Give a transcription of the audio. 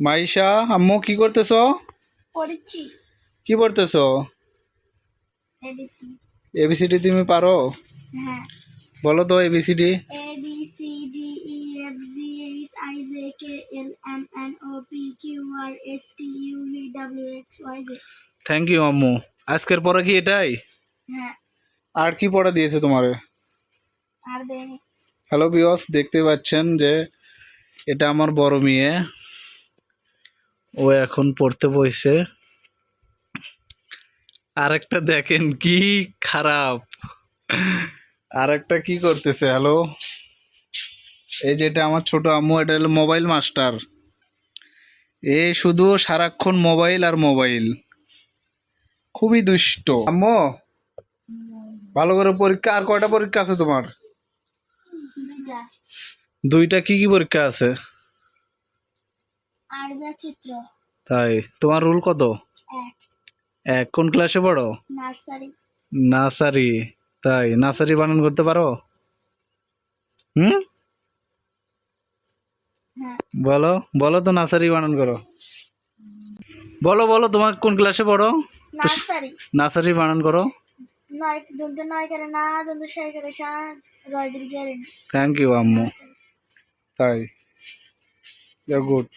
মাইশা আম্মু কি করতেছ? পড়েছি। কি পড়তেছ? এবিসি এবিসিডি তুমি পারো? হ্যাঁ। বলো তো ABCD A B C D E F G H I J K L M N O P Q R S T U V W X Y J thank you আম্মু। আজকের পড়া কি এটাই? হ্যাঁ। আর কি পড়া দিয়েছে তোমার? আর দেয়নি। হ্যালো বিয়স দেখতে পাচ্ছেন যে এটা আমার বড় মেয়ে। ও এখন পড়তে বসে আরেকটা দেখেন কি খারাপ। আরেকটা কি করতেছে? হ্যালো এই যেটা আমার ছোট আম্মু এটা হলো মোবাইল মাস্টার এ শুধু সারাক্ষণ মোবাইল আর মোবাইল খুবই দুষ্ট। আম্মু ভালো করে পরীক্ষা আর কয়টা পরীক্ষা আছে তোমার? দুইটা কি কি পরীক্ষা আছে? আর চিত্র। তাই? তোমার রুল কত? এক। কোন ক্লাসে পড়ো? নার্সারি। নার্সারি। তাই? নার্সারি বানান করতে পারো? হুম? হ্যাঁ। বলো বলো তো নার্সারি বানান করো। বলো বলো তোমার কোন ক্লাসে পড়ো? নার্সারি। নার্সারি বানান করো। থ্যাংক ইউ আম্মু। তাই। গুড